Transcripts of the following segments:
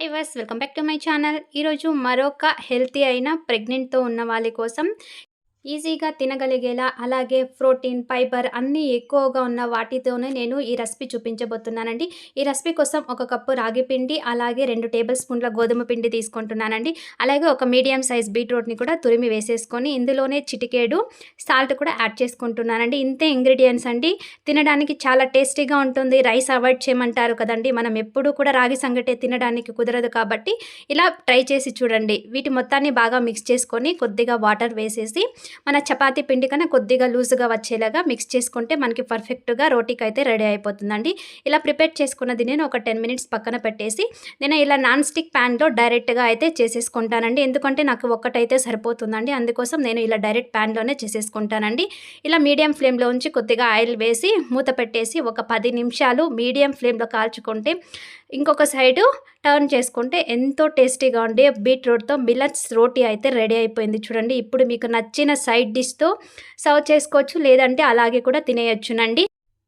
Hi viewers welcome back to my channel ఈరోజు మరొక healthy అయిన ప్రెగ్నెంట్తో ఉన్న వాళ్ళ కోసం ఈజీగా తినగలిగేలా అలాగే ప్రోటీన్ ఫైబర్ అన్నీ ఎక్కువగా ఉన్న వాటితోనే నేను ఈ రెసిపీ చూపించబోతున్నానండి. ఈ రెసిపీ కోసం ఒక కప్పు రాగి పిండి అలాగే రెండు టేబుల్ స్పూన్ల గోధుమ పిండి తీసుకుంటున్నానండి. అలాగే ఒక మీడియం సైజ్ బీట్రూట్ని కూడా తురిమి వేసేసుకొని ఇందులోనే చిటికేడు సాల్ట్ కూడా యాడ్ చేసుకుంటున్నానండి. ఇంతే ఇంగ్రీడియంట్స్ అండి. తినడానికి చాలా టేస్టీగా ఉంటుంది. రైస్ అవాయిడ్ చేయమంటారు కదండి. మనం ఎప్పుడూ కూడా రాగి సంగటే తినడానికి కుదరదు కాబట్టి ఇలా ట్రై చేసి చూడండి. వీటి మొత్తాన్ని బాగా మిక్స్ చేసుకొని కొద్దిగా వాటర్ వేసేసి మన చపాతీ పిండి కన్నా కొద్దిగా లూజ్గా వచ్చేలాగా మిక్స్ చేసుకుంటే మనకి పర్ఫెక్ట్గా రోటీకి అయితే రెడీ అయిపోతుందండి. ఇలా ప్రిపేర్ చేసుకున్నది నేను ఒక టెన్ మినిట్స్ పక్కన పెట్టేసి నేను ఇలా నాన్ స్టిక్ ప్యాన్లో డైరెక్ట్గా అయితే చేసేసుకుంటానండి. ఎందుకంటే నాకు ఒక్కటైతే సరిపోతుందండి. అందుకోసం నేను ఇలా డైరెక్ట్ ప్యాన్లోనే చేసేసుకుంటానండి. ఇలా మీడియం ఫ్లేమ్లో ఉంచి కొద్దిగా ఆయిల్ వేసి మూత పెట్టేసి ఒక పది నిమిషాలు మీడియం ఫ్లేమ్లో కాల్చుకుంటే ఇంకొక సైడు టర్న్ చేసుకుంటే ఎంతో టేస్టీగా ఉండే బీట్రూట్తో మిలట్స్ రోటీ అయితే రెడీ అయిపోయింది చూడండి. ఇప్పుడు మీకు నచ్చిన సైడ్ డిష్తో సర్వ్ చేసుకోవచ్చు లేదంటే అలాగే కూడా తినేయచ్చునండి.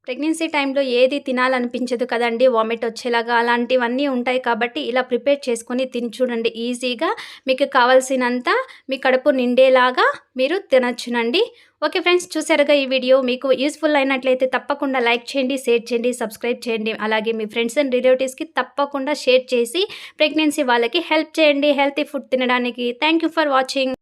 ప్రెగ్నెన్సీ టైంలో ఏది తినాలనిపించదు కదండి వామిట్ వచ్చేలాగా అలాంటివన్నీ ఉంటాయి కాబట్టి ఇలా ప్రిపేర్ చేసుకొని తిని చూడండి. ఈజీగా మీకు కావాల్సినంత మీ కడుపు నిండేలాగా మీరు తినచ్చునండి. ఓకే ఫ్రెండ్స్ చూసారుగా ఈ వీడియో. మీకు యూస్ఫుల్ అయినట్లయితే తప్పకుండా లైక్ చేయండి షేర్ చేయండి సబ్స్క్రైబ్ చేయండి. అలాగే మీ ఫ్రెండ్స్ అండ్ రిలేటివ్స్కి తప్పకుండా షేర్ చేసి ప్రెగ్నెన్సీ వాళ్ళకి హెల్ప్ చేయండి. హెల్తీ ఫుడ్ తినడానికి. Thank for watching.